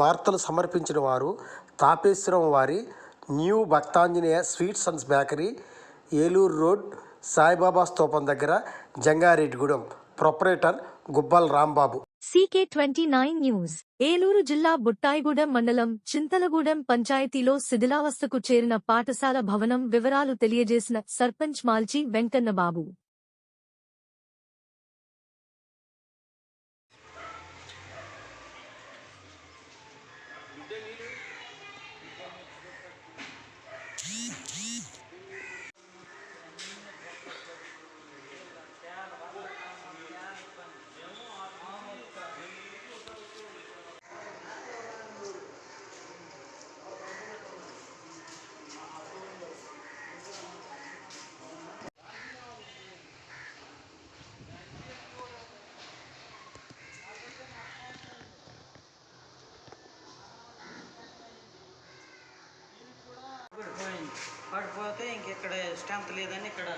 వార్తలు సమర్పించిన వారు తాపేశ్వరం వారి new Bhaktanjaneya sweets and bakery Eluru road Saibaba స్తూపం దగ్గర Jangareddygudem. Proprietor Gubbal Rambabu. CK twenty nine news. Eluru జిల్లా బుట్టాయిగూడెం మండలం చింతలగూడెం పంచాయతీలో శిథిలావస్థకు చేరిన పాఠశాల భవనం వివరాలు తెలియజేసిన సర్పంచ్ మాల్చి వెంకన్నబాబు. millimeter ఇంక ఇక్కడ స్ట్రెంత్ లేదని ఇక్కడ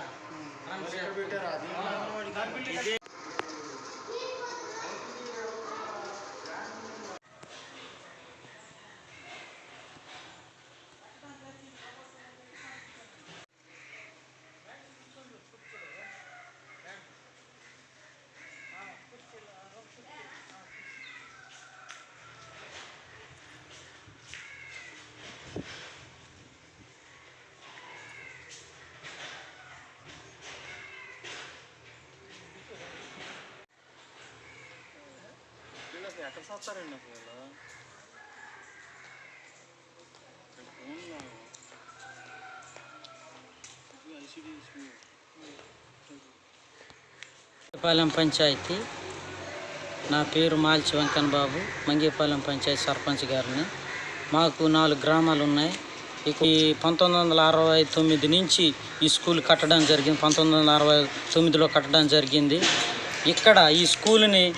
ఎక్కడ చూస్తారండి అసలు? వీళ్ళు? పంచాయతీ. నా పేరు మాల్చి వెంకన్న బాబు. మంగేపాలెం పంచాయతీ సర్పంచ్ గారిని. మాకు నాలుగు గ్రామాలు ఉన్నాయి. ఇక ఈ పంతొమ్మిది వందల అరవై తొమ్మిది నుంచి ఈ స్కూల్ కట్టడం జరిగింది. పంతొమ్మిది వందల అరవై తొమ్మిదిలో కట్టడం జరిగింది. ఇక్కడ ఈ స్కూల్ని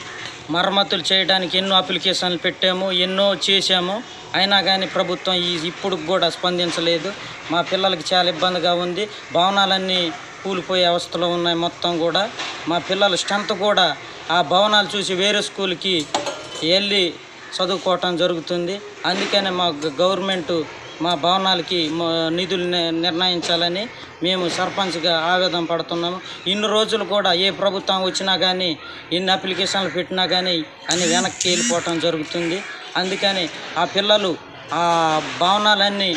మరమ్మతులు చేయడానికి ఎన్నో అప్లికేషన్లు పెట్టాము ఎన్నో చేశాము. అయినా కానీ ప్రభుత్వం ఈ ఇప్పుడు కూడా స్పందించలేదు. మా పిల్లలకి చాలా ఇబ్బందిగా ఉంది. భవనాలన్నీ కూలిపోయే అవస్థలో ఉన్నాయి మొత్తం కూడా. మా పిల్లల స్ట్రెంత్ కూడా ఆ భవనాలు చూసి వేరే స్కూల్కి వెళ్ళి చదువుకోవటం జరుగుతుంది. అందుకనే మా గవర్నమెంట్ మా భవనాలకి నిధులు ని- నిర్ణయించాలని మేము సర్పంచ్గా ఆవేదన పడుతున్నాము. ఇన్ని రోజులు కూడా ఏ ప్రభుత్వం వచ్చినా కానీ ఎన్ని అప్లికేషన్లు పెట్టినా కానీ అని వెనక్కి వెళ్ళిపోవటం జరుగుతుంది. అందుకని ఆ పిల్లలు ఆ భవనాలన్నీ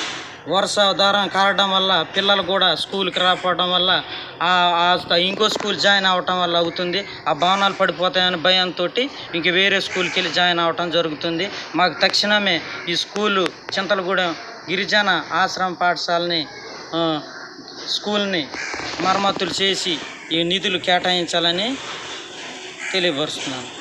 వరుస దారం కారడం వల్ల పిల్లలు కూడా స్కూల్కి రాకపోవడం వల్ల ఇంకో స్కూల్ జాయిన్ అవ్వటం వల్ల అవుతుంది. ఆ భవనాలు పడిపోతాయని భయంతో ఇంక వేరే స్కూల్కి వెళ్ళి జాయిన్ అవ్వటం జరుగుతుంది. మాకు తక్షణమే ఈ స్కూలు చింతలగూడెం గిరిజన ఆశ్రమ పాఠశాలని స్కూల్ని మరమ్మతులు చేసి ఈ నిధులు కేటాయించాలని తెలియపరుస్తున్నాను.